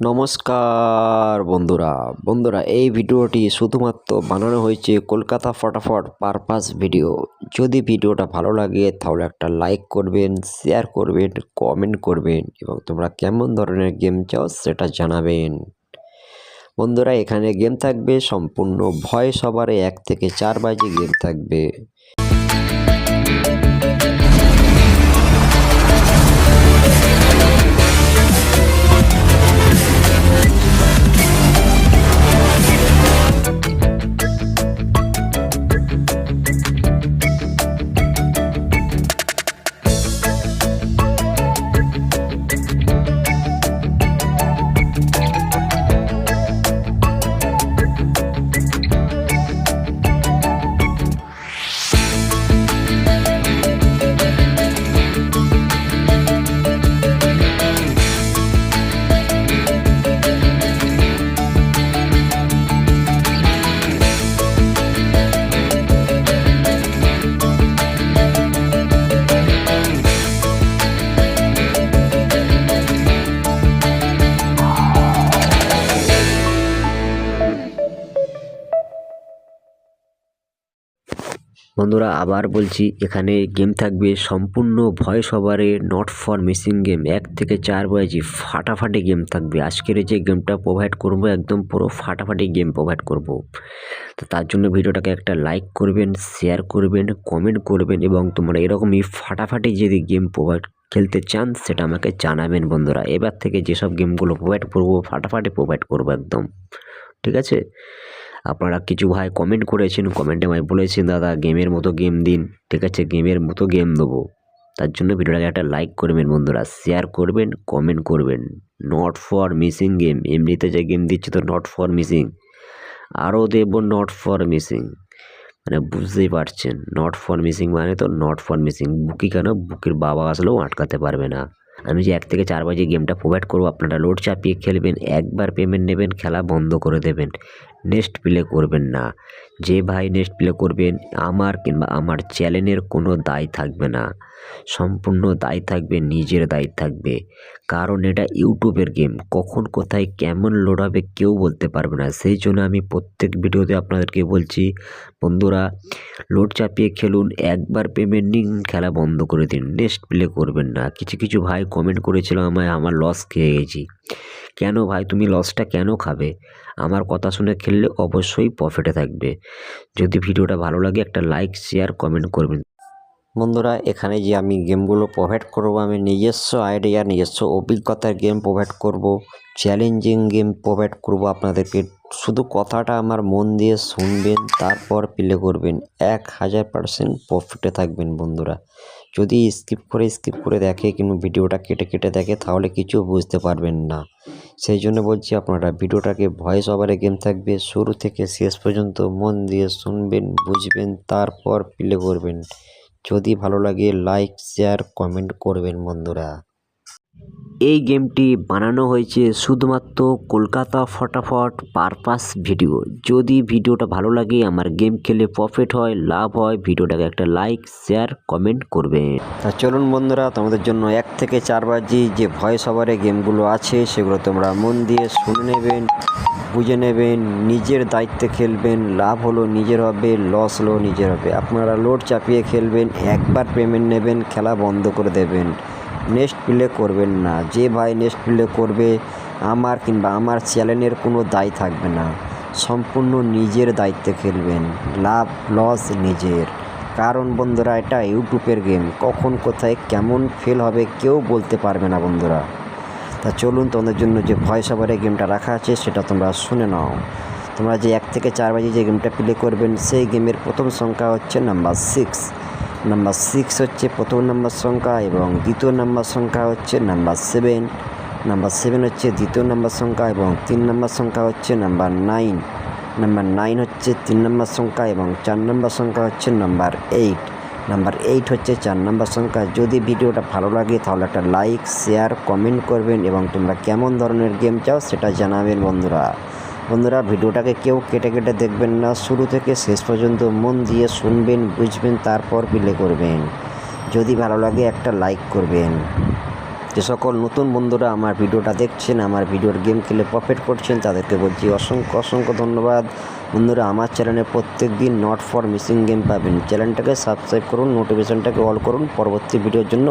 নমস্কার বন্ধুরা। বন্ধুরা, এই ভিডিওটি শুধুমাত্র বানানো হয়েছে কলকাতা ফটাফট পারপাস ভিডিও। যদি ভিডিওটা ভালো লাগে, তাহলে একটা লাইক করবেন, শেয়ার করবেন, কমেন্ট করবেন, এবং তোমরা কেমন ধরনের গেম চাও সেটা জানাবেন। বন্ধুরা, এখানে গেম থাকবে সম্পূর্ণ ভয় সবারে এক থেকে চার বাজে গেম থাকবে। বন্ধুরা, আবার বলছি, এখানে গেম থাকবে সম্পূর্ণ ভয় সবারে নট ফর মিসিং গেম এক থেকে চার বয়সী ফাটাফাটি গেম থাকবে। আজকের যে গেমটা প্রোভাইড করব, একদম পুরো ফাটাফাটি গেম প্রোভাইড করব। তো তার জন্য ভিডিওটাকে একটা লাইক করবেন শেয়ার করবেন কমেন্ট করবেন এবং তোমরা এরকমই ফাটাফাটি যদি গেম প্রোভাইড খেলতে চান, সেটা আমাকে জানাবেন বন্ধুরা। এবার থেকে যেসব গেমগুলো প্রোভাইড করব, ফাটাফাটি প্রোভাইড করব একদম। ঠিক আছে? আপনারা কিছু ভাই কমেন্ট করেছেন কমেন্টে আমায় বলেছেন, দাদা গেমের মতো গেম দিন, ঠিক আছে? গেমের মতো গেম দেবো। তার জন্য ভিডিওটাকে একটা লাইক করবেন বন্ধুরা শেয়ার করবেন কমেন্ট করবেন। নট ফর মিসিং গেম এমনিতে যে গেম দিচ্ছে তো নট ফর মিসিং আরও দেবো নট ফর মিসিং মানে বুঝতেই পারছেন নট ফর মিসিং মানে তো নট ফর মিসিং বুকি কেন? বুকের বাবা আসলেও আটকাতে পারবে না। আমি যে এক থেকে চার বাজে গেমটা প্রোভাইড করব, আপনারা লোড চাপিয়ে খেলবেন, একবার পেমেন্ট নেবেন, খেলা বন্ধ করে দেবেন। নেক্সট প্লে করবেন না। যে ভাই নেক্সট প্লে করবেন, আমার কিংবা আমার চ্যানেলের কোনো দায় থাকবে না। সম্পূর্ণ দায় থাকবে, নিজের দায় থাকবে। কারণ এটা ইউটিউবের গেম। কখন কোথায় কেমন লোড হবে কেউ বলতে পারবে না। সেই জন্য আমি প্রত্যেক ভিডিওতে আপনাদেরকে বলছি, বন্ধুরা, লোড চাপিয়ে খেলুন, একবার পেমেন্ট নিন খেলা বন্ধ করে দিন। নেক্সট প্লে করবেন না। কিছু কিছু ভাই কমেন্ট করেছিল আমায়, আমার লস খেয়ে গেছি। কেন ভাই? তুমি লসটা কেন খাবে? আমার কথা শুনে খেললে অবশ্যই প্রফিটে থাকবে। যদি ভিডিওটা ভালো লাগে একটা লাইক শেয়ার কমেন্ট করবেন। বন্ধুরা, এখানে যে আমি গেমগুলো প্রোভাইড করব, আমি নিজস্ব আইডিয়া নিজস্ব অভিজ্ঞতার গেম প্রোভাইড করব চ্যালেঞ্জিং গেম প্রোভাইড করব আপনাদেরকে। শুধু কথাটা আমার মন দিয়ে শুনবেন, তারপর প্লে করবেন। এক হাজার পার্সেন্ট প্রফিটে থাকবেন বন্ধুরা। যদি স্কিপ করে স্কিপ করে দেখে কিংবা ভিডিওটা কেটে কেটে দেখে, তাহলে কিছু বুঝতে পারবেন না। সেই জন্য বলছি আপনারা, ভিডিওটাকে ভয়েস ওভারে গেম থাকবে, শুরু থেকে শেষ পর্যন্ত মন দিয়ে শুনবেন, বুঝবেন, তারপর প্লে করবেন। যদি ভালো লাগে লাইক শেয়ার কমেন্ট করবেন বন্ধুরা। এই গেমটি বানানো হয়েছে শুধুমাত্র কলকাতা ফটাফট পারপাস ভিডিও। যদি ভিডিওটা ভালো লাগে, আমার গেম খেলে প্রফিট হয়, লাভ হয়, ভিডিওটাকে একটা লাইক শেয়ার কমেন্ট করবেন। তা চলুন বন্ধুরা, তোমাদের জন্য এক থেকে চার বাজি যে ভয়েস ওভারে গেমগুলো আছে, সেগুলো তোমরা মন দিয়ে শুনে নেবেন, বুঝে নেবেন, নিজের দায়িত্বে খেলবেন, লাভ হলো নিজের হবে লস হলো নিজের হবে। আপনারা লোড চাপিয়ে খেলবেন, একবার পেমেন্ট নেবেন, খেলা বন্ধ করে দেবেন। নেক্সট প্লে করবেন না। যে ভাই নেক্সট প্লে করবে, আমার কিংবা আমার চ্যানেলের কোনো দায় থাকবে না। সম্পূর্ণ নিজের দায়িত্বে খেলবেন, লাভ, লস নিজের। কারণ বন্ধুরা, এটা ইউটিউবের গেম। কখন, কোথায়, কেমন ফেল হবে কেউ বলতে পারবে না বন্ধুরা। তা চলুন, তোমাদের জন্য যে ভয়েস ওভারে গেমটা রাখা আছে, সেটা তোমরা শুনে নাও। তোমরা যে এক থেকে চার বাজে যে গেমটা প্লে করবেন, সেই গেমের প্রথম সংখ্যা হচ্ছে নাম্বার সিক্স নাম্বার সিক্স হচ্ছে প্রথম নাম্বার সংখ্যা এবং দ্বিতীয় নাম্বার সংখ্যা হচ্ছে নাম্বার সেভেন নাম্বার সেভেন হচ্ছে দ্বিতীয় নাম্বার সংখ্যা এবং তিন নাম্বার সংখ্যা হচ্ছে নাম্বার নাইন নাম্বার নাইন হচ্ছে তিন নম্বর সংখ্যা এবং চার নম্বর সংখ্যা হচ্ছে নাম্বার এইট নাম্বার এইট হচ্ছে চার নম্বর সংখ্যা। যদি ভিডিওটা ভালো লাগে তাহলে একটা লাইক শেয়ার কমেন্ট করবেন এবং তোমরা কেমন ধরনের গেম চাও সেটা জানাবেন বন্ধুরা। বন্ধুরা, ভিডিওটাকে কেউ কেটে কেটে দেখবেন না। শুরু থেকে শেষ পর্যন্ত মন দিয়ে শুনবেন, বুঝবেন, তারপর প্লে করবেন। যদি ভালো লাগে, একটা লাইক করবেন। যে সকল নতুন বন্ধুরা আমার ভিডিওটা দেখছেন, আমার ভিডিওর গেম খেলে প্রফিট করছেন, তাদেরকে বলছি অসংখ্য অসংখ্য ধন্যবাদ। বন্ধুরা, আমার চ্যানেলে প্রত্যেক দিন নট ফর মিসিং গেম পাবেন। চ্যানেলটাকে সাবস্ক্রাইব করুন নোটিফিকেশনটাকে অল করুন। পরবর্তী ভিডিওর জন্য